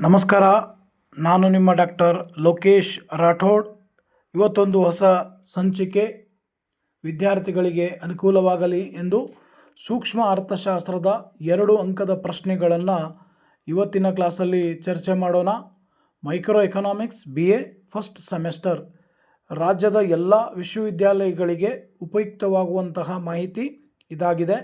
ನಮಸ್ಕಾರ, ನಾನು ನಿಮ್ಮ ಡಾಕ್ಟರ್ ಲೋಕೇಶ್ ರಾಠೋಡ್. ಇವತ್ತೊಂದು ಹೊಸ ಸಂಚಿಕೆ ವಿದ್ಯಾರ್ಥಿಗಳಿಗೆ ಅನುಕೂಲವಾಗಲಿ ಎಂದು ಸೂಕ್ಷ್ಮ ಅರ್ಥಶಾಸ್ತ್ರದ ಎರಡು ಅಂಕದ ಪ್ರಶ್ನೆಗಳನ್ನು ಇವತ್ತಿನ ಕ್ಲಾಸಲ್ಲಿ ಚರ್ಚೆ ಮಾಡೋಣ. Micro economics B A first semester ರಾಜ್ಯದ ಎಲ್ಲ ವಿಶ್ವವಿದ್ಯಾಲಯಗಳಿಗೆ ಉಪಯುಕ್ತವಾಗುವಂತಹ ಮಾಹಿತಿ ಇದಾಗಿದೆ.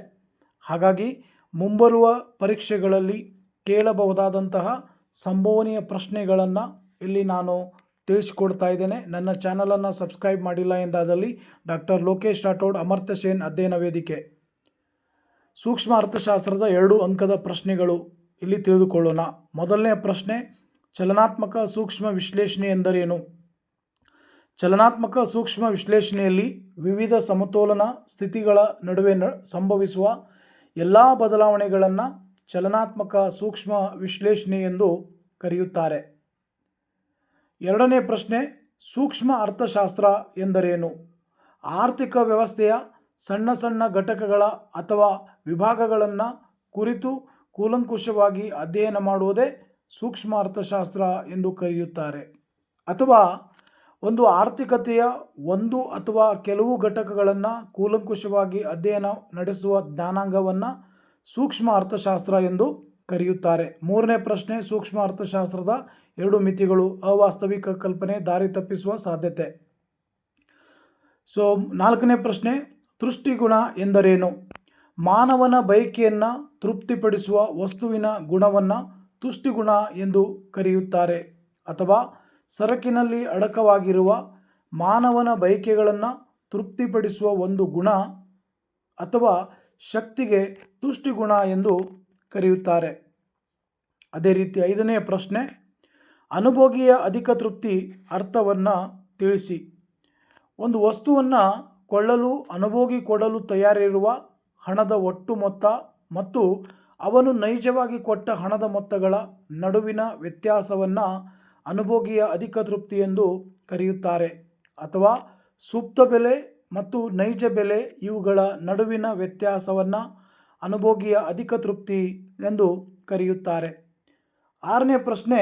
ಹಾಗಾಗಿ ಮುಂಬರುವ ಪರೀಕ್ಷೆಗಳಲ್ಲಿ ಕೇಳಬಹುದಾದಂತಹ ಸಂಭವನೀಯ ಪ್ರಶ್ನೆಗಳನ್ನು ಇಲ್ಲಿ ನಾನು ತಿಳಿಸ್ಕೊಡ್ತಾ ಇದ್ದೇನೆ. ನನ್ನ ಚಾನಲನ್ನು ಸಬ್ಸ್ಕ್ರೈಬ್ ಮಾಡಿಲ್ಲ ಎಂದಾದಲ್ಲಿ ಡಾಕ್ಟರ್ ಲೋಕೇಶ್ ರಾಠೋಡ್, ಅಮರ್ತ್ಯ ಸೇನ್ ಅಧ್ಯಯನ ವೇದಿಕೆ. ಸೂಕ್ಷ್ಮ ಅರ್ಥಶಾಸ್ತ್ರದ ಎರಡು ಅಂಕದ ಪ್ರಶ್ನೆಗಳು ಇಲ್ಲಿ ತಿಳಿದುಕೊಳ್ಳೋಣ. ಮೊದಲನೇ ಪ್ರಶ್ನೆ, ಚಲನಾತ್ಮಕ ಸೂಕ್ಷ್ಮ ವಿಶ್ಲೇಷಣೆ ಎಂದರೇನು? ಚಲನಾತ್ಮಕ ಸೂಕ್ಷ್ಮ ವಿಶ್ಲೇಷಣೆಯಲ್ಲಿ ವಿವಿಧ ಸಮತೋಲನ ಸ್ಥಿತಿಗಳ ನಡುವೆ ಸಂಭವಿಸುವ ಎಲ್ಲ ಬದಲಾವಣೆಗಳನ್ನು ಚಲನಾತ್ಮಕ ಸೂಕ್ಷ್ಮ ವಿಶ್ಲೇಷಣೆ ಎಂದು ಕರೆಯುತ್ತಾರೆ. ಎರಡನೇ ಪ್ರಶ್ನೆ, ಸೂಕ್ಷ್ಮ ಅರ್ಥಶಾಸ್ತ್ರ ಎಂದರೇನು? ಆರ್ಥಿಕ ವ್ಯವಸ್ಥೆಯ ಸಣ್ಣ ಸಣ್ಣ ಘಟಕಗಳ ಅಥವಾ ವಿಭಾಗಗಳನ್ನು ಕುರಿತು ಕೂಲಂಕುಷವಾಗಿ ಅಧ್ಯಯನ ಮಾಡುವುದೇ ಸೂಕ್ಷ್ಮ ಅರ್ಥಶಾಸ್ತ್ರ ಎಂದು ಕರೆಯುತ್ತಾರೆ. ಅಥವಾ ಒಂದು ಆರ್ಥಿಕತೆಯ ಒಂದು ಅಥವಾ ಕೆಲವು ಘಟಕಗಳನ್ನು ಕೂಲಂಕುಷವಾಗಿ ಅಧ್ಯಯನ ನಡೆಸುವ ಜ್ಞಾನಾಂಗವನ್ನು ಸೂಕ್ಷ್ಮ ಅರ್ಥಶಾಸ್ತ್ರ ಎಂದು ಕರೆಯುತ್ತಾರೆ. ಮೂರನೇ ಪ್ರಶ್ನೆ, ಸೂಕ್ಷ್ಮ ಅರ್ಥಶಾಸ್ತ್ರದ ಎರಡು ಮಿತಿಗಳು ಅವಾಸ್ತವಿಕ ಕಲ್ಪನೆ ದಾರಿ ತಪ್ಪಿಸುವ ಸಾಧ್ಯತೆ. ಸೊ ನಾಲ್ಕನೇ ಪ್ರಶ್ನೆ ತೃಷ್ಟಿಗುಣ ಎಂದರೇನು? ಮಾನವನ ಬಯಕೆಯನ್ನು ತೃಪ್ತಿಪಡಿಸುವ ವಸ್ತುವಿನ ಗುಣವನ್ನು ತುಷ್ಟಿಗುಣ ಎಂದು ಕರೆಯುತ್ತಾರೆ. ಅಥವಾ ಸರಕಿನಲ್ಲಿ ಅಡಕವಾಗಿರುವ ಮಾನವನ ಬಯಕೆಗಳನ್ನು ತೃಪ್ತಿಪಡಿಸುವ ಒಂದು ಗುಣ ಅಥವಾ ಶಕ್ತಿಗೆ ತುಷ್ಟಿಗುಣ ಎಂದು ಕರೆಯುತ್ತಾರೆ. ಅದೇ ರೀತಿ ಐದನೇ ಪ್ರಶ್ನೆ, ಅನುಭೋಗಿಯ ಅಧಿಕ ತೃಪ್ತಿ ಅರ್ಥವನ್ನು ತಿಳಿಸಿ. ಒಂದು ವಸ್ತುವನ್ನು ಕೊಳ್ಳಲು, ಅನುಭೋಗಿ ಕೊಡಲು ತಯಾರಿರುವ ಹಣದ ಒಟ್ಟು ಮೊತ್ತ ಮತ್ತು ಅವನು ನೈಜವಾಗಿ ಕೊಟ್ಟ ಹಣದ ಮೊತ್ತಗಳ ನಡುವಿನ ವ್ಯತ್ಯಾಸವನ್ನು ಅನುಭೋಗಿಯ ಅಧಿಕ ತೃಪ್ತಿ ಎಂದು ಕರೆಯುತ್ತಾರೆ. ಅಥವಾ ಸೂಕ್ತ ಬೆಲೆ ಮತ್ತು ನೈಜ ಬೆಲೆ ಇವುಗಳ ನಡುವಿನ ವ್ಯತ್ಯಾಸವನ್ನು ಅನುಭೋಗಿಯ ಅಧಿಕ ತೃಪ್ತಿ ಎಂದು ಕರೆಯುತ್ತಾರೆ. ಆರನೇ ಪ್ರಶ್ನೆ,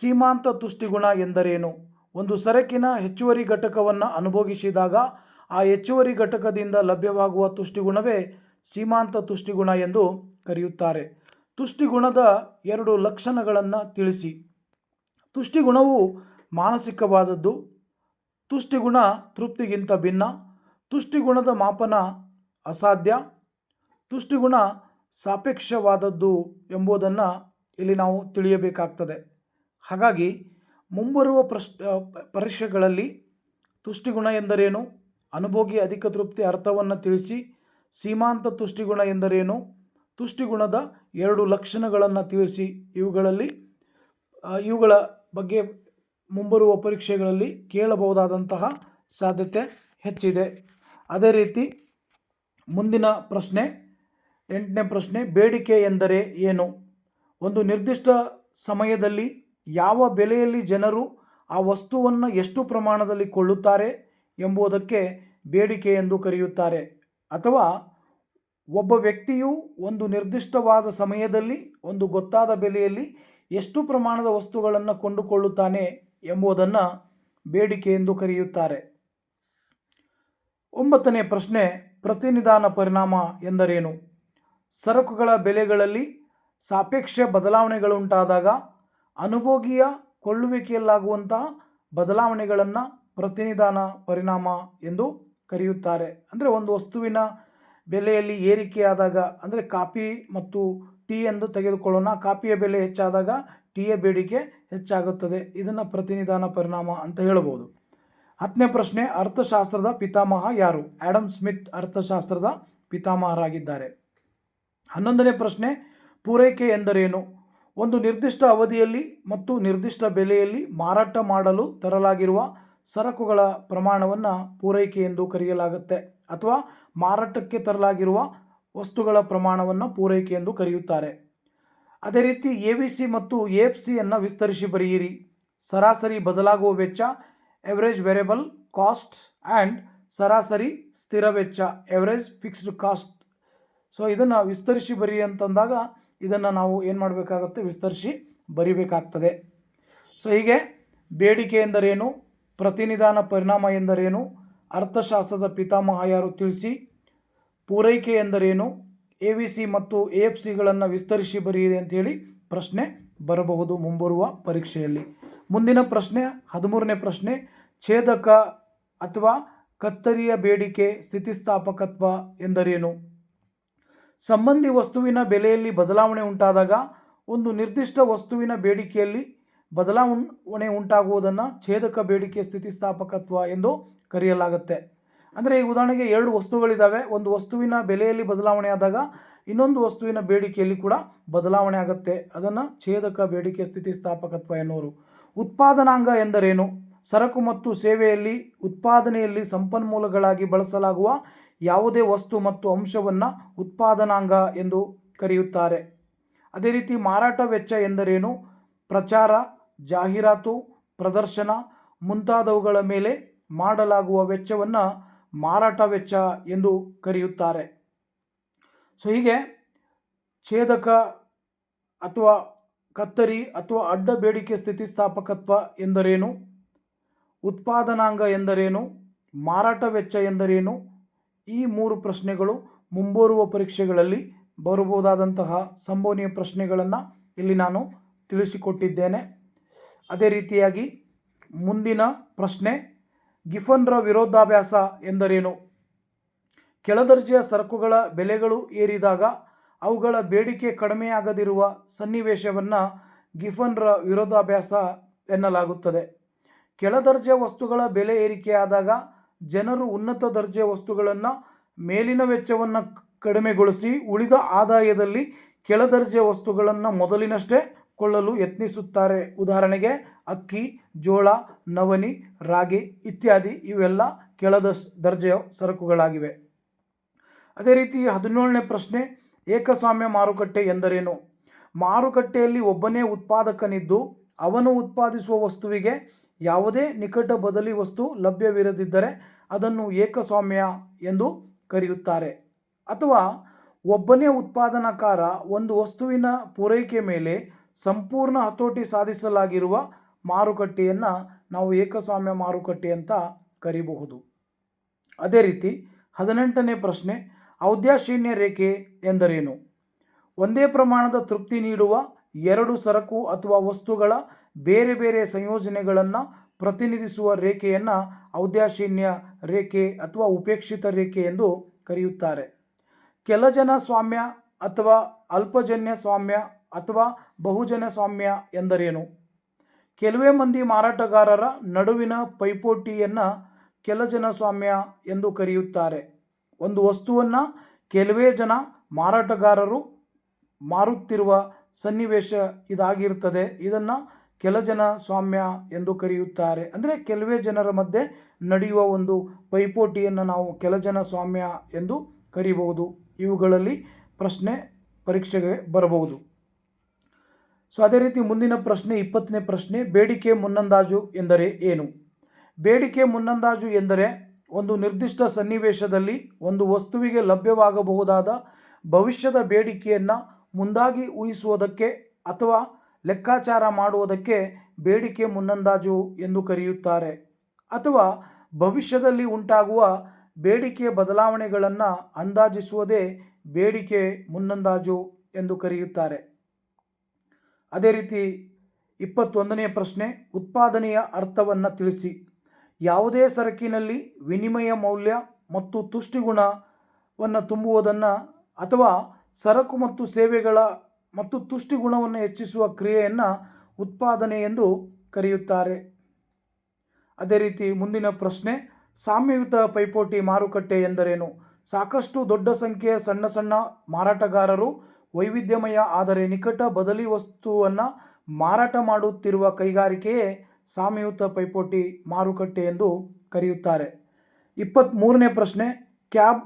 ಸೀಮಾಂತ ತುಷ್ಟಿಗುಣ ಎಂದರೇನು? ಒಂದು ಸರಕಿನ ಹೆಚ್ಚುವರಿ ಘಟಕವನ್ನು ಅನುಭೋಗಿಸಿದಾಗ ಆ ಹೆಚ್ಚುವರಿ ಘಟಕದಿಂದ ಲಭ್ಯವಾಗುವ ತುಷ್ಟಿಗುಣವೇ ಸೀಮಾಂತ ತುಷ್ಟಿಗುಣ ಎಂದು ಕರೆಯುತ್ತಾರೆ. ತುಷ್ಟಿಗುಣದ ಎರಡು ಲಕ್ಷಣಗಳನ್ನು ತಿಳಿಸಿ. ತುಷ್ಟಿಗುಣವು ಮಾನಸಿಕವಾದದ್ದು, ತುಷ್ಟಿಗುಣ ತೃಪ್ತಿಗಿಂತ ಭಿನ್ನ ತುಷ್ಟಿಗುಣದ ಮಾಪನ ಅಸಾಧ್ಯ. ತುಷ್ಟಿಗುಣ ಸಾಪೇಕ್ಷವಾದದ್ದು ಎಂಬುದನ್ನು ಇಲ್ಲಿ ನಾವು ತಿಳಿಯಬೇಕಾಗ್ತದೆ. ಹಾಗಾಗಿ ಮುಂಬರುವ ಪ್ರಶ್ ಪರೀಕ್ಷೆಗಳಲ್ಲಿ ತುಷ್ಟಿಗುಣ ಎಂದರೇನು? ಅನುಭೋಗಿ ಅಧಿಕ ತೃಪ್ತಿ ಅರ್ಥವನ್ನು ತಿಳಿಸಿ, ಸೀಮಾಂತ ತುಷ್ಟಿಗುಣ ಎಂದರೇನು? ತುಷ್ಟಿಗುಣದ ಎರಡು ಲಕ್ಷಣಗಳನ್ನು ತಿಳಿಸಿ ಇವುಗಳಲ್ಲಿ ಇವುಗಳ ಬಗ್ಗೆ ಮುಂಬರುವ ಪರೀಕ್ಷೆಗಳಲ್ಲಿ ಕೇಳಬಹುದಾದಂತಹ ಸಾಧ್ಯತೆ ಹೆಚ್ಚಿದೆ. ಅದೇ ರೀತಿ ಮುಂದಿನ ಪ್ರಶ್ನೆ, ಎಂಟನೇ ಪ್ರಶ್ನೆ, ಬೇಡಿಕೆ ಎಂದರೆ ಏನು? ಒಂದು ನಿರ್ದಿಷ್ಟ ಸಮಯದಲ್ಲಿ ಯಾವ ಬೆಲೆಯಲ್ಲಿ ಜನರು ಆ ವಸ್ತುವನ್ನು ಎಷ್ಟು ಪ್ರಮಾಣದಲ್ಲಿ ಕೊಳ್ಳುತ್ತಾರೆ ಎಂಬುದಕ್ಕೆ ಬೇಡಿಕೆ ಎಂದು ಕರೆಯುತ್ತಾರೆ. ಅಥವಾ ಒಬ್ಬ ವ್ಯಕ್ತಿಯು ಒಂದು ನಿರ್ದಿಷ್ಟವಾದ ಸಮಯದಲ್ಲಿ, ಒಂದು ಗೊತ್ತಾದ ಬೆಲೆಯಲ್ಲಿ ಎಷ್ಟು ಪ್ರಮಾಣದ ವಸ್ತುಗಳನ್ನು ಕೊಂಡುಕೊಳ್ಳುತ್ತಾನೆ ಎಂಬುದನ್ನು ಬೇಡಿಕೆ ಎಂದು ಕರೆಯುತ್ತಾರೆ. ಒಂಬತ್ತನೇ ಪ್ರಶ್ನೆ, ಪ್ರತಿನಿಧಾನ ಪರಿಣಾಮ ಎಂದರೇನು? ಸರಕುಗಳ ಬೆಲೆಗಳಲ್ಲಿ ಸಾಪೇಕ್ಷ ಬದಲಾವಣೆಗಳುಂಟಾದಾಗ ಅನುಭೋಗಿಯ ಕೊಳ್ಳುವಿಕೆಯಲ್ಲಾಗುವಂತಹ ಬದಲಾವಣೆಗಳನ್ನು ಪ್ರತಿನಿಧಾನ ಪರಿಣಾಮ ಎಂದು ಕರೆಯುತ್ತಾರೆ. ಅಂದರೆ ಒಂದು ವಸ್ತುವಿನ ಬೆಲೆಯಲ್ಲಿ ಏರಿಕೆಯಾದಾಗ, ಅಂದರೆ ಕಾಫಿ ಮತ್ತು ಟೀ ಎಂದು ತೆಗೆದುಕೊಳ್ಳೋಣ. ಕಾಫಿಯ ಬೆಲೆ ಹೆಚ್ಚಾದಾಗ ಟೀಯ ಬೇಡಿಕೆ ಹೆಚ್ಚಾಗುತ್ತದೆ. ಇದನ್ನು ಪ್ರತಿನಿಧಾನ ಪರಿಣಾಮ ಅಂತ ಹೇಳ್ಬೋದು. ಹತ್ತನೇ ಪ್ರಶ್ನೆ, ಅರ್ಥಶಾಸ್ತ್ರದ ಪಿತಾಮಹ ಯಾರು? ಆ್ಯಡಮ್ ಸ್ಮಿತ್ ಅರ್ಥಶಾಸ್ತ್ರದ ಪಿತಾಮಹರಾಗಿದ್ದಾರೆ. ಹನ್ನೊಂದನೇ ಪ್ರಶ್ನೆ, ಪೂರೈಕೆ ಎಂದರೇನು? ಒಂದು ನಿರ್ದಿಷ್ಟ ಅವಧಿಯಲ್ಲಿ ಮತ್ತು ನಿರ್ದಿಷ್ಟ ಬೆಲೆಯಲ್ಲಿ ಮಾರಾಟ ಮಾಡಲು ತರಲಾಗಿರುವ ಸರಕುಗಳ ಪ್ರಮಾಣವನ್ನು ಪೂರೈಕೆ ಎಂದು ಕರೆಯಲಾಗುತ್ತೆ, ಅಥವಾ ಮಾರಾಟಕ್ಕೆ ತರಲಾಗಿರುವ ವಸ್ತುಗಳ ಪ್ರಮಾಣವನ್ನು ಪೂರೈಕೆ ಎಂದು ಕರೆಯುತ್ತಾರೆ. ಅದೇ ರೀತಿ ಎ ವಿ ಸಿ ಮತ್ತು ಎಫ್ ಸಿಯನ್ನು ವಿಸ್ತರಿಸಿ ಬರೆಯಿರಿ. ಸರಾಸರಿ ಬದಲಾಗುವ ವೆಚ್ಚ ಎವರೇಜ್ ವೇರಿಯಬಲ್ ಕಾಸ್ಟ್ ಆ್ಯಂಡ್ ಸರಾಸರಿ ಸ್ಥಿರ ವೆಚ್ಚ ಎವರೇಜ್ ಫಿಕ್ಸ್ಡ್ ಕಾಸ್ಟ್ ಸೊ ಇದನ್ನು ವಿಸ್ತರಿಸಿ ಬರಿ ಅಂತಂದಾಗ ಇದನ್ನು ನಾವು ಏನು ಮಾಡಬೇಕಾಗತ್ತೆ? ವಿಸ್ತರಿಸಿ ಬರಿಬೇಕಾಗ್ತದೆ. ಸೊ ಹೀಗೆ ಬೇಡಿಕೆ ಎಂದರೇನು? ಪ್ರತಿನಿಧಾನ ಪರಿಣಾಮ ಎಂದರೇನು? ಅರ್ಥಶಾಸ್ತ್ರದ ಪಿತಾಮಹ ಯಾರು ತಿಳಿಸಿ? ಪೂರೈಕೆ ಎಂದರೇನು? ಎ ವಿ ಸಿ ಮತ್ತು ಎ ಎಫ್ ಸಿಗಳನ್ನು ವಿಸ್ತರಿಸಿ ಬರೆಯಿರಿ ಅಂತೇಳಿ ಪ್ರಶ್ನೆ ಬರಬಹುದು ಮುಂಬರುವ ಪರೀಕ್ಷೆಯಲ್ಲಿ. ಮುಂದಿನ ಪ್ರಶ್ನೆ, ಹದಿಮೂರನೇ ಪ್ರಶ್ನೆ ಛೇದಕ ಅಥವಾ ಕತ್ತರಿಯ ಬೇಡಿಕೆ ಸ್ಥಿತಿಸ್ಥಾಪಕತ್ವ ಎಂದರೇನು? ಸಂಬಂಧಿ ವಸ್ತುವಿನ ಬೆಲೆಯಲ್ಲಿ ಬದಲಾವಣೆ ಉಂಟಾದಾಗ ಒಂದು ನಿರ್ದಿಷ್ಟ ವಸ್ತುವಿನ ಬೇಡಿಕೆಯಲ್ಲಿ ಬದಲಾವಣೆ ಉಂಟಾಗುವುದನ್ನು ಛೇದಕ ಬೇಡಿಕೆ ಸ್ಥಿತಿಸ್ಥಾಪಕತ್ವ ಎಂದು ಕರೆಯಲಾಗುತ್ತೆ. ಅಂದರೆ ಈ ಉದಾಹರಣೆಗೆ ಎರಡು ವಸ್ತುಗಳಿದ್ದಾವೆ ಒಂದು ವಸ್ತುವಿನ ಬೆಲೆಯಲ್ಲಿ ಬದಲಾವಣೆ ಆದಾಗ ಇನ್ನೊಂದು ವಸ್ತುವಿನ ಬೇಡಿಕೆಯಲ್ಲಿ ಕೂಡ ಬದಲಾವಣೆ ಆಗುತ್ತೆ. ಅದನ್ನು ಛೇದಕ ಬೇಡಿಕೆ ಸ್ಥಿತಿಸ್ಥಾಪಕತ್ವ ಎನ್ನುವರು. ಉತ್ಪಾದನಾಂಗ ಎಂದರೇನು? ಸರಕು ಮತ್ತು ಸೇವೆಯಲ್ಲಿ ಉತ್ಪಾದನೆಯಲ್ಲಿ ಸಂಪನ್ಮೂಲಗಳಾಗಿ ಬಳಸಲಾಗುವ ಯಾವುದೇ ವಸ್ತು ಮತ್ತು ಅಂಶವನ್ನು ಉತ್ಪಾದನಾಂಗ ಎಂದು ಕರೆಯುತ್ತಾರೆ. ಅದೇ ರೀತಿ ಮಾರಾಟ ವೆಚ್ಚ ಎಂದರೇನು? ಪ್ರಚಾರ, ಜಾಹೀರಾತು, ಪ್ರದರ್ಶನ ಮುಂತಾದವುಗಳ ಮೇಲೆ ಮಾಡಲಾಗುವ ವೆಚ್ಚವನ್ನು ಮಾರಾಟ ವೆಚ್ಚ ಎಂದು ಕರೆಯುತ್ತಾರೆ. ಸೊ, ಹೀಗೆ ಛೇದಕ ಅಥವಾ ಕತ್ತರಿ ಅಥವಾ ಅಡ್ಡ ಬೇಡಿಕೆ ಸ್ಥಿತಿಸ್ಥಾಪಕತ್ವ ಎಂದರೇನು? ಉತ್ಪಾದನಾಂಗ ಎಂದರೇನು? ಮಾರಾಟ ವೆಚ್ಚ ಎಂದರೇನು? ಈ ಮೂರು ಪ್ರಶ್ನೆಗಳು ಮುಂಬರುವ ಪರೀಕ್ಷೆಗಳಲ್ಲಿ ಬರಬಹುದಾದಂತಹ ಸಂಭವನೀಯ ಪ್ರಶ್ನೆಗಳನ್ನು ಇಲ್ಲಿ ನಾನು ತಿಳಿಸಿಕೊಟ್ಟಿದ್ದೇನೆ. ಅದೇ ರೀತಿಯಾಗಿ ಮುಂದಿನ ಪ್ರಶ್ನೆ, ಗಿಫನ್ರ ವಿರೋಧಾಭ್ಯಾಸ ಎಂದರೇನು? ಕೆಳದರ್ಜೆಯ ಸರಕುಗಳ ಬೆಲೆಗಳು ಏರಿದಾಗ ಅವುಗಳ ಬೇಡಿಕೆ ಕಡಿಮೆಯಾಗದಿರುವ ಸನ್ನಿವೇಶವನ್ನು ಗಿಫನ್ರ ವಿರೋಧಾಭ್ಯಾಸ ಎನ್ನಲಾಗುತ್ತದೆ. ಕೆಳದರ್ಜೆಯ ವಸ್ತುಗಳ ಬೆಲೆ ಏರಿಕೆಯಾದಾಗ ಜನರು ಉನ್ನತ ದರ್ಜೆ ವಸ್ತುಗಳನ್ನು ಮೇಲಿನ ವೆಚ್ಚವನ್ನು ಕಡಿಮೆಗೊಳಿಸಿ ಉಳಿದ ಆದಾಯದಲ್ಲಿ ಕೆಳದರ್ಜೆ ವಸ್ತುಗಳನ್ನು ಮೊದಲಿನಷ್ಟೇ ಕೊಳ್ಳಲು ಯತ್ನಿಸುತ್ತಾರೆ. ಉದಾಹರಣೆಗೆ ಅಕ್ಕಿ, ಜೋಳ ನವನಿ ರಾಗಿ ಇತ್ಯಾದಿ ಇವೆಲ್ಲ ಕೆಳದ ದರ್ಜೆಯ ಸರಕುಗಳಾಗಿವೆ. ಅದೇ ರೀತಿ ಹದಿನೇಳನೇ ಪ್ರಶ್ನೆ, ಏಕಸ್ವಾಮ್ಯ ಮಾರುಕಟ್ಟೆ ಎಂದರೇನು? ಮಾರುಕಟ್ಟೆಯಲ್ಲಿ ಒಬ್ಬನೇ ಉತ್ಪಾದಕನಿದ್ದು ಅವನು ಉತ್ಪಾದಿಸುವ ವಸ್ತುವಿಗೆ ಯಾವುದೇ ನಿಕಟ ಬದಲಿ ವಸ್ತು ಲಭ್ಯವಿರದಿದ್ದರೆ ಅದನ್ನು ಏಕಸ್ವಾಮ್ಯ ಎಂದು ಕರೆಯುತ್ತಾರೆ. ಅಥವಾ ಒಬ್ಬನೇ ಉತ್ಪಾದನಾಕಾರ ಒಂದು ವಸ್ತುವಿನ ಪೂರೈಕೆ ಮೇಲೆ ಸಂಪೂರ್ಣ ಹತೋಟಿ ಸಾಧಿಸಲಾಗಿರುವ ಮಾರುಕಟ್ಟೆಯನ್ನು ನಾವು ಏಕಸ್ವಾಮ್ಯ ಮಾರುಕಟ್ಟೆ ಅಂತ ಕರೀಬಹುದು. ಅದೇ ರೀತಿ ಹದಿನೆಂಟನೇ ಪ್ರಶ್ನೆ ಔದ್ಯಾಶೀನ್ಯ ರೇಖೆ ಎಂದರೇನು? ಒಂದೇ ಪ್ರಮಾಣದ ತೃಪ್ತಿ ನೀಡುವ ಎರಡು ಸರಕು ಅಥವಾ ವಸ್ತುಗಳ ಬೇರೆ ಬೇರೆ ಸಂಯೋಜನೆಗಳನ್ನು ಪ್ರತಿನಿಧಿಸುವ ರೇಖೆಯನ್ನು ಔದ್ಯಾಶೀನ್ಯ ರೇಖೆ ಅಥವಾ ಉಪೇಕ್ಷಿತ ರೇಖೆ ಎಂದು ಕರೆಯುತ್ತಾರೆ. ಕೆಲಜನ ಸ್ವಾಮ್ಯ ಅಥವಾ ಅಲ್ಪಜನ್ಯ ಸ್ವಾಮ್ಯ ಅಥವಾ ಬಹುಜನ ಸ್ವಾಮ್ಯ ಎಂದರೇನು? ಕೆಲವೇ ಮಂದಿ ಮಾರಾಟಗಾರರ ನಡುವಿನ ಪೈಪೋಟಿಯನ್ನು ಕೆಲಜನ ಸ್ವಾಮ್ಯ ಎಂದು ಕರೆಯುತ್ತಾರೆ. ಒಂದು ವಸ್ತುವನ್ನು ಕೆಲವೇ ಜನ ಮಾರಾಟಗಾರರು ಮಾರುತ್ತಿರುವ ಸನ್ನಿವೇಶ ಇದಾಗಿರುತ್ತದೆ ಇದನ್ನು ಕೆಲಜನ ಸ್ವಾಮ್ಯ ಎಂದು ಕರೆಯುತ್ತಾರೆ. ಅಂದರೆ ಕೆಲವೇ ಜನರ ಮಧ್ಯೆ ನಡೆಯುವ ಒಂದು ಪೈಪೋಟಿಯನ್ನು ನಾವು ಕೆಲ ಜನ ಸ್ವಾಮ್ಯ ಎಂದು ಕರೀಬಹುದು. ಇವುಗಳಲ್ಲಿ ಪ್ರಶ್ನೆ ಪರೀಕ್ಷೆಗೆ ಬರಬಹುದು. ಸೊ, ಅದೇ ರೀತಿ ಮುಂದಿನ ಪ್ರಶ್ನೆ, ಇಪ್ಪತ್ತನೇ ಪ್ರಶ್ನೆ, ಬೇಡಿಕೆ ಮುನ್ನಂದಾಜು ಎಂದರೆ ಏನು? ಬೇಡಿಕೆ ಮುನ್ನಂದಾಜು ಎಂದರೆ ಒಂದು ನಿರ್ದಿಷ್ಟ ಸನ್ನಿವೇಶದಲ್ಲಿ ಒಂದು ವಸ್ತುವಿಗೆ ಲಭ್ಯವಾಗಬಹುದಾದ ಭವಿಷ್ಯದ ಬೇಡಿಕೆಯನ್ನು ಮುಂದಾಗಿ ಊಹಿಸುವುದಕ್ಕೆ ಅಥವಾ ಲೆಕ್ಕಾಚಾರ ಮಾಡುವುದಕ್ಕೆ ಬೇಡಿಕೆ ಮುನ್ನಂದಾಜು ಎಂದು ಕರೆಯುತ್ತಾರೆ. ಅಥವಾ ಭವಿಷ್ಯದಲ್ಲಿ ಉಂಟಾಗುವ ಬೇಡಿಕೆ ಬದಲಾವಣೆಗಳನ್ನು ಅಂದಾಜಿಸುವುದೇ ಬೇಡಿಕೆ ಮುನ್ನಂದಾಜು ಎಂದು ಕರೆಯುತ್ತಾರೆ. ಅದೇ ರೀತಿ ಇಪ್ಪತ್ತೊಂದನೆಯ ಪ್ರಶ್ನೆ, ಉತ್ಪಾದನೆಯ ಅರ್ಥವನ್ನು ತಿಳಿಸಿ. ಯಾವುದೇ ಸರಕಿನಲ್ಲಿ ವಿನಿಮಯ ಮೌಲ್ಯ ಮತ್ತು ತುಷ್ಟಿಗುಣವನ್ನು ತುಂಬುವುದನ್ನು ಅಥವಾ ಸರಕು ಮತ್ತು ಸೇವೆಗಳ ಮತ್ತು ತುಷ್ಟಿ ಗುಣವನ್ನು ಹೆಚ್ಚಿಸುವ ಕ್ರಿಯೆಯನ್ನು ಉತ್ಪಾದನೆ ಎಂದು ಕರೆಯುತ್ತಾರೆ. ಅದೇ ರೀತಿ ಮುಂದಿನ ಪ್ರಶ್ನೆ, ಸಾಮ್ಯಯುತ ಪೈಪೋಟಿ ಮಾರುಕಟ್ಟೆ ಎಂದರೇನು? ಸಾಕಷ್ಟು ದೊಡ್ಡ ಸಂಖ್ಯೆಯ ಸಣ್ಣ ಸಣ್ಣ ಮಾರಾಟಗಾರರು ವೈವಿಧ್ಯಮಯ ಆದರೆ ನಿಕಟ ಬದಲಿ ವಸ್ತುವನ್ನು ಮಾರಾಟ ಮಾಡುತ್ತಿರುವ ಕೈಗಾರಿಕೆಯೇ ಸಾಮ್ಯಯುತ ಪೈಪೋಟಿ ಮಾರುಕಟ್ಟೆ ಎಂದು ಕರೆಯುತ್ತಾರೆ. ಇಪ್ಪತ್ತ್ಮೂರನೇ ಪ್ರಶ್ನೆ, ಕ್ಯಾಬ್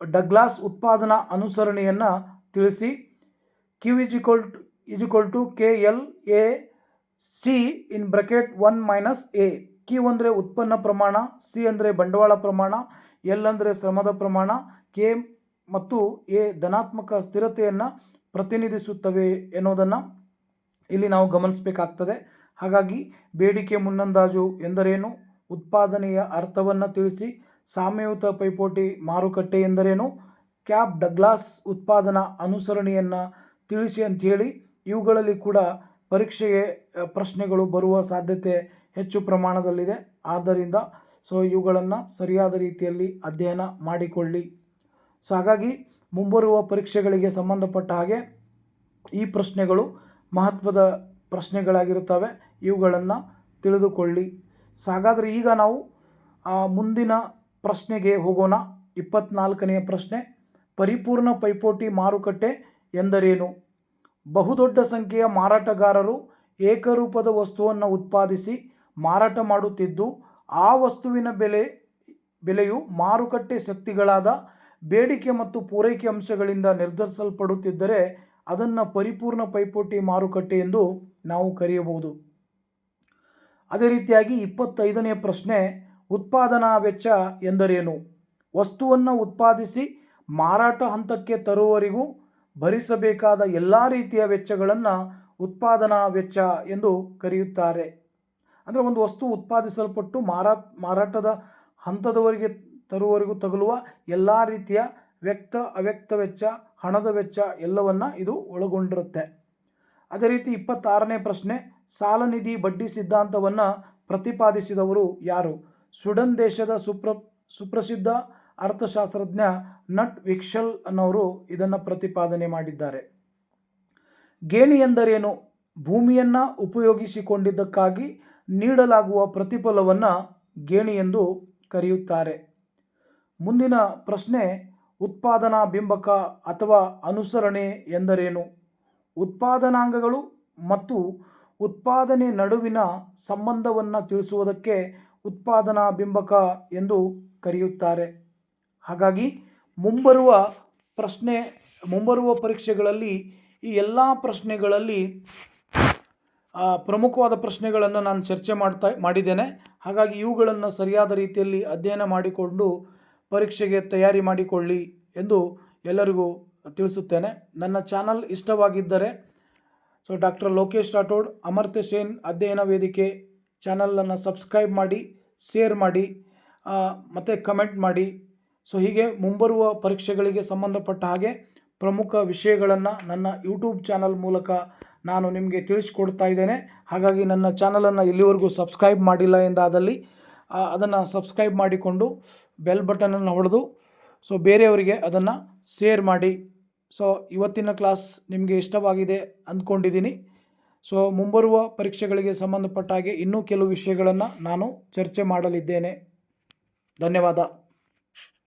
ಡಗ್ಲಾಸ್ ಉತ್ಪಾದನಾ ಅನುಸರಣೆಯನ್ನು ತಿಳಿಸಿ. Q is equal to is equal to K L A C in bracket one minus A Q ಅಂದರೆ ಉತ್ಪನ್ನ ಪ್ರಮಾಣ ಸಿ ಅಂದರೆ ಬಂಡವಾಳ ಪ್ರಮಾಣ ಎಲ್ ಅಂದರೆ ಶ್ರಮದ ಪ್ರಮಾಣ ಕೆ ಮತ್ತು ಎ ಧನಾತ್ಮಕ ಸ್ಥಿರತೆಯನ್ನು ಪ್ರತಿನಿಧಿಸುತ್ತವೆ ಎನ್ನುವುದನ್ನು ಇಲ್ಲಿ ನಾವು ಗಮನಿಸಬೇಕಾಗ್ತದೆ. ಹಾಗಾಗಿ ಬೇಡಿಕೆ ಮುನ್ನಂದಾಜು ಎಂದರೇನು? ಉತ್ಪಾದನೆಯ ಅರ್ಥವನ್ನು ತಿಳಿಸಿ. ಸಾಮ್ಯಯುತ ಪೈಪೋಟಿ ಮಾರುಕಟ್ಟೆ ಎಂದರೇನು? ಕ್ಯಾಪ್ ಡಗ್ಲಾಸ್ ಉತ್ಪಾದನಾ ಅನುಸರಣೆಯನ್ನು ತಿಳಿಸಿ ಅಂಥೇಳಿ ಇವುಗಳಲ್ಲಿ ಕೂಡ ಪರೀಕ್ಷೆಗೆ ಪ್ರಶ್ನೆಗಳು ಬರುವ ಸಾಧ್ಯತೆ ಹೆಚ್ಚು ಪ್ರಮಾಣದಲ್ಲಿದೆ. ಆದ್ದರಿಂದ ಸೊ, ಇವುಗಳನ್ನು ಸರಿಯಾದ ರೀತಿಯಲ್ಲಿ ಅಧ್ಯಯನ ಮಾಡಿಕೊಳ್ಳಿ. ಸೊ, ಹಾಗಾಗಿ ಮುಂಬರುವ ಪರೀಕ್ಷೆಗಳಿಗೆ ಸಂಬಂಧಪಟ್ಟ ಹಾಗೆ ಈ ಪ್ರಶ್ನೆಗಳು ಮಹತ್ವದ ಪ್ರಶ್ನೆಗಳಾಗಿರುತ್ತವೆ. ಇವುಗಳನ್ನು ತಿಳಿದುಕೊಳ್ಳಿ. ಸೊ, ಹಾಗಾದರೆ ಈಗ ನಾವು ಮುಂದಿನ ಪ್ರಶ್ನೆಗೆ ಹೋಗೋಣ. ಇಪ್ಪತ್ನಾಲ್ಕನೆಯ ಪ್ರಶ್ನೆ, ಪರಿಪೂರ್ಣ ಪೈಪೋಟಿ ಮಾರುಕಟ್ಟೆ ಎಂದರೇನು? ಬಹುದೊಡ್ಡ ಸಂಖ್ಯೆಯ ಮಾರಾಟಗಾರರು ಏಕರೂಪದ ವಸ್ತುವನ್ನು ಉತ್ಪಾದಿಸಿ ಮಾರಾಟ ಮಾಡುತ್ತಿದ್ದು, ಆ ವಸ್ತುವಿನ ಬೆಲೆ, ಬೆಲೆಯು ಮಾರುಕಟ್ಟೆ ಶಕ್ತಿಗಳಾದ ಬೇಡಿಕೆ ಮತ್ತು ಪೂರೈಕೆ ಅಂಶಗಳಿಂದ ನಿರ್ಧರಿಸಲ್ಪಡುತ್ತಿದ್ದರೆ ಅದನ್ನು ಪರಿಪೂರ್ಣ ಪೈಪೋಟಿ ಮಾರುಕಟ್ಟೆ ಎಂದು ನಾವು ಕರೆಯಬಹುದು. ಅದೇ ರೀತಿಯಾಗಿ ಇಪ್ಪತ್ತೈದನೇ ಪ್ರಶ್ನೆ, ಉತ್ಪಾದನಾ ವೆಚ್ಚ ಎಂದರೇನು? ವಸ್ತುವನ್ನು ಉತ್ಪಾದಿಸಿ ಮಾರಾಟ ಹಂತಕ್ಕೆ ತರುವವರೆಗೂ ಭರಿಸಬೇಕಾದ ಎಲ್ಲ ರೀತಿಯ ವೆಚ್ಚಗಳನ್ನು ಉತ್ಪಾದನಾ ವೆಚ್ಚ ಎಂದು ಕರೆಯುತ್ತಾರೆ. ಅಂದರೆ ಒಂದು ವಸ್ತು ಉತ್ಪಾದಿಸಲ್ಪಟ್ಟು ಮಾರಾ, ಮಾರಾಟದ ಹಂತದವರೆಗೆ ತರುವವರೆಗೂ ತಗಲುವ ಎಲ್ಲ ರೀತಿಯ ವ್ಯಕ್ತ, ಅವ್ಯಕ್ತ ವೆಚ್ಚ, ಹಣದ ವೆಚ್ಚ ಎಲ್ಲವನ್ನು ಇದು ಒಳಗೊಂಡಿರುತ್ತೆ. ಅದೇ ರೀತಿ ಇಪ್ಪತ್ತಾರನೇ ಪ್ರಶ್ನೆ, ಸಾಲ ನಿಧಿ ಬಡ್ಡಿ ಸಿದ್ಧಾಂತವನ್ನು ಪ್ರತಿಪಾದಿಸಿದವರು ಯಾರು? ಸ್ವೀಡನ್ ದೇಶದ ಸುಪ್ರ, ಸುಪ್ರಸಿದ್ಧ ಅರ್ಥಶಾಸ್ತ್ರಜ್ಞ ನಟ್ ವಿಕ್ಷಲ್ ಅನ್ನೋರು ಇದನ್ನು ಪ್ರತಿಪಾದನೆ ಮಾಡಿದ್ದಾರೆ. ಗೇಣಿ ಎಂದರೇನು? ಭೂಮಿಯನ್ನು ಉಪಯೋಗಿಸಿಕೊಂಡಿದ್ದಕ್ಕಾಗಿ ನೀಡಲಾಗುವ ಪ್ರತಿಫಲವನ್ನು ಗೇಣಿ ಎಂದು ಕರೆಯುತ್ತಾರೆ. ಮುಂದಿನ ಪ್ರಶ್ನೆ, ಉತ್ಪಾದನಾ ಬಿಂಬಕ ಅಥವಾ ಅನುಸರಣೆ ಎಂದರೇನು? ಉತ್ಪಾದನಾಂಗಗಳು ಮತ್ತು ಉತ್ಪಾದನೆ ನಡುವಿನ ಸಂಬಂಧವನ್ನು ತಿಳಿಸುವುದಕ್ಕೆ ಉತ್ಪಾದನಾ ಬಿಂಬಕ ಎಂದು ಕರೆಯುತ್ತಾರೆ. ಹಾಗಾಗಿ ಮುಂಬರುವ ಪ್ರಶ್ನೆ, ಮುಂಬರುವ ಪರೀಕ್ಷೆಗಳಲ್ಲಿ ಈ ಎಲ್ಲ ಪ್ರಶ್ನೆಗಳಲ್ಲಿ ಪ್ರಮುಖವಾದ ಪ್ರಶ್ನೆಗಳನ್ನು ನಾನು ಚರ್ಚೆ ಮಾಡ್ತಾ, ಮಾಡಿದ್ದೇನೆ. ಹಾಗಾಗಿ ಇವುಗಳನ್ನು ಸರಿಯಾದ ರೀತಿಯಲ್ಲಿ ಅಧ್ಯಯನ ಮಾಡಿಕೊಂಡು ಪರೀಕ್ಷೆಗೆ ತಯಾರಿ ಮಾಡಿಕೊಳ್ಳಿ ಎಂದು ಎಲ್ಲರಿಗೂ ತಿಳಿಸುತ್ತೇನೆ. ನನ್ನ ಚಾನಲ್ ಇಷ್ಟವಾಗಿದ್ದರೆ, ಸೊ, ಡಾಕ್ಟರ್ ಲೋಕೇಶ್ ರಾಠೋಡ್, ಅಮರ್ತ್ಯ ಸೇನ್ ಅಧ್ಯಯನ ವೇದಿಕೆ ಚಾನಲನ್ನು ಸಬ್ಸ್ಕ್ರೈಬ್ ಮಾಡಿ, ಶೇರ್ ಮಾಡಿ ಮತ್ತು ಕಮೆಂಟ್ ಮಾಡಿ. ಸೊ ಹೀಗೆ ಮುಂಬರುವ ಪರೀಕ್ಷೆಗಳಿಗೆ ಸಂಬಂಧಪಟ್ಟ ಹಾಗೆ ಪ್ರಮುಖ ವಿಷಯಗಳನ್ನು ನನ್ನ ಯೂಟ್ಯೂಬ್ ಚಾನಲ್ ಮೂಲಕ ನಾನು ನಿಮಗೆ ತಿಳಿಸ್ಕೊಡ್ತಾ ಇದ್ದೇನೆ. ಹಾಗಾಗಿ ನನ್ನ ಚಾನಲನ್ನು ಇಲ್ಲಿವರೆಗೂ ಸಬ್ಸ್ಕ್ರೈಬ್ ಮಾಡಿಲ್ಲ ಎಂದಾದಲ್ಲಿ ಅದನ್ನು ಸಬ್ಸ್ಕ್ರೈಬ್ ಮಾಡಿಕೊಂಡು ಬೆಲ್ ಬಟನನ್ನು ಹೊಡೆದು, ಸೊ ಬೇರೆಯವರಿಗೆ ಅದನ್ನು ಶೇರ್ ಮಾಡಿ. ಸೊ ಇವತ್ತಿನ ಕ್ಲಾಸ್ ನಿಮಗೆ ಇಷ್ಟವಾಗಿದೆ ಅಂದ್ಕೊಂಡಿದ್ದೀನಿ. ಸೊ ಮುಂಬರುವ ಪರೀಕ್ಷೆಗಳಿಗೆ ಸಂಬಂಧಪಟ್ಟ ಹಾಗೆ ಇನ್ನೂ ಕೆಲವು ವಿಷಯಗಳನ್ನು ನಾನು ಚರ್ಚೆ ಮಾಡಲಿದ್ದೇನೆ. ಧನ್ಯವಾದ.